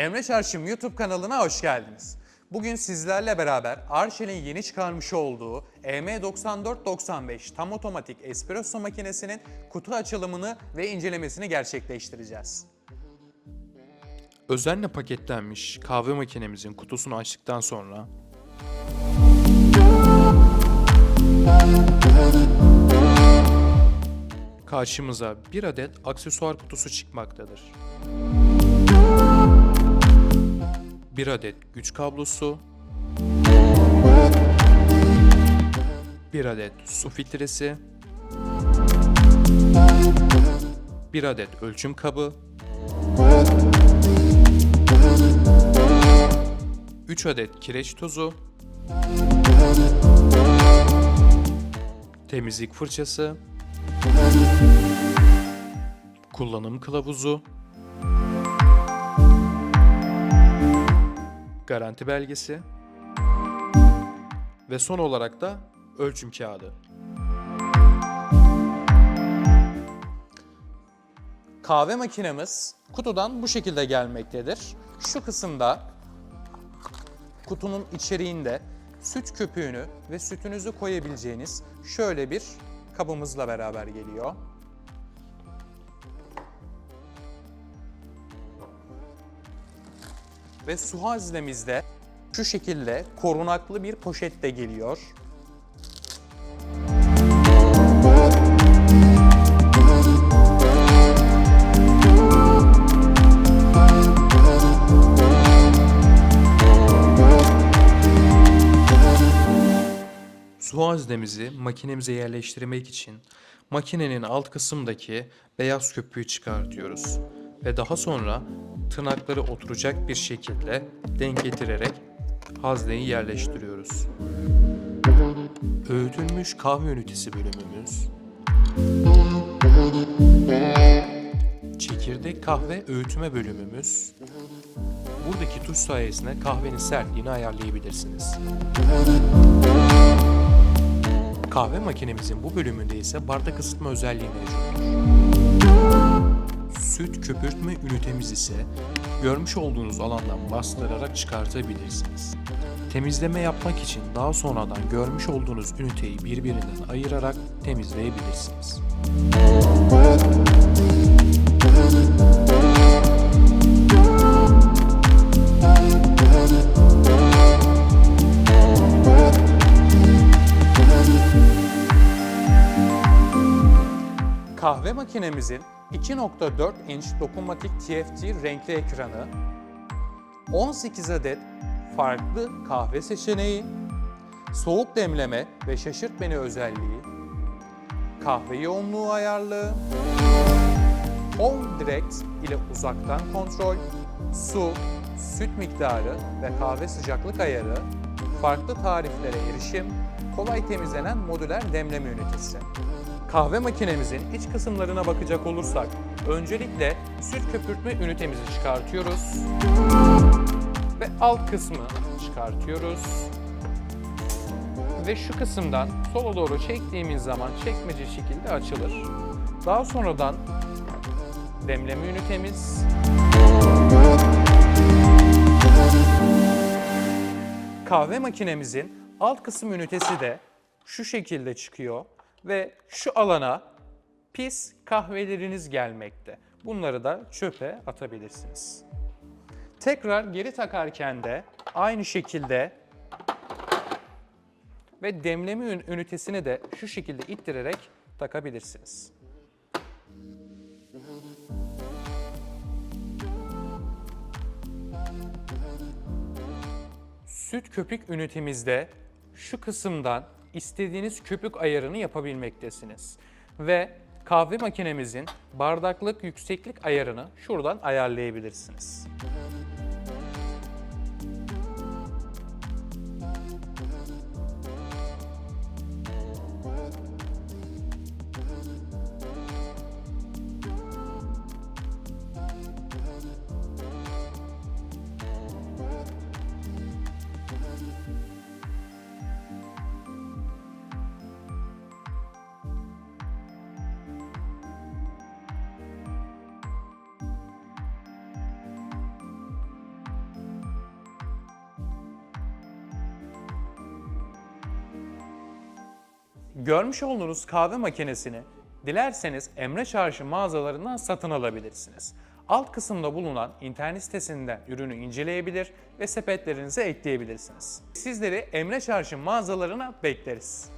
Emre Çarşım YouTube kanalına hoş geldiniz. Bugün sizlerle beraber Arçelik'in yeni çıkarmış olduğu E EM9495 tam otomatik espresso makinesinin kutu açılımını ve incelemesini gerçekleştireceğiz. Özenle paketlenmiş kahve makinemizin kutusunu açtıktan sonra karşımıza bir adet aksesuar kutusu çıkmaktadır. Bir adet güç kablosu, bir adet su filtresi, bir adet ölçüm kabı, 3 adet kireç tozu, temizlik fırçası, kullanım kılavuzu, garanti belgesi ve son olarak da ölçüm kağıdı. Kahve makinemiz kutudan bu şekilde gelmektedir. Şu kısımda kutunun içeriğinde süt köpüğünü ve sütünüzü koyabileceğiniz şöyle bir kabımızla beraber geliyor. Ve su haznemizde şu şekilde korunaklı bir poşet de geliyor. Su haznemizi makinemize yerleştirmek için makinenin alt kısımdaki beyaz köpüğü çıkartıyoruz ve daha sonra tırnakları oturacak bir şekilde denk getirerek hazneyi yerleştiriyoruz. Öğütülmüş kahve ünitesi bölümümüz Çekirdek kahve öğütme bölümümüz Buradaki tuş sayesinde kahvenin sertliğini ayarlayabilirsiniz. Kahve makinemizin bu bölümünde ise bardak ısıtma özelliği mevcuttur. Süt köpürtme ünitemiz ise görmüş olduğunuz alandan bastırarak çıkartabilirsiniz. Temizleme yapmak için daha sonradan görmüş olduğunuz üniteyi birbirinden ayırarak temizleyebilirsiniz. Kahve makinemizin 2.4 inç dokunmatik TFT renkli ekranı, 18 adet farklı kahve seçeneği, soğuk demleme ve şaşırt beni özelliği, kahve yoğunluğu ayarlı, Home Direct ile uzaktan kontrol, su, süt miktarı ve kahve sıcaklık ayarı, farklı tariflere erişim, kolay temizlenen modüler demleme ünitesi. Kahve makinemizin iç kısımlarına bakacak olursak, öncelikle süt köpürtme ünitemizi çıkartıyoruz ve alt kısmı çıkartıyoruz. Ve şu kısımdan sola doğru çektiğimiz zaman çekmece şekilde açılır. Daha sonradan demleme ünitemiz, kahve makinemizin alt kısım ünitesi de şu şekilde çıkıyor ve şu alana pis kahveleriniz gelmekte. Bunları da çöpe atabilirsiniz. Tekrar geri takarken de aynı şekilde ve demleme ün- ünitesini de şu şekilde ittirerek takabilirsiniz. Süt köpük ünitemizde şu kısımdan istediğiniz köpük ayarını yapabilmektesiniz. Ve kahve makinemizin bardaklık yükseklik ayarını şuradan ayarlayabilirsiniz. Görmüş olduğunuz kahve makinesini dilerseniz Emre Çarşı mağazalarından satın alabilirsiniz. Alt kısımda bulunan internet sitesinden ürünü inceleyebilir ve sepetlerinize ekleyebilirsiniz. Sizleri Emre Çarşı mağazalarına bekleriz.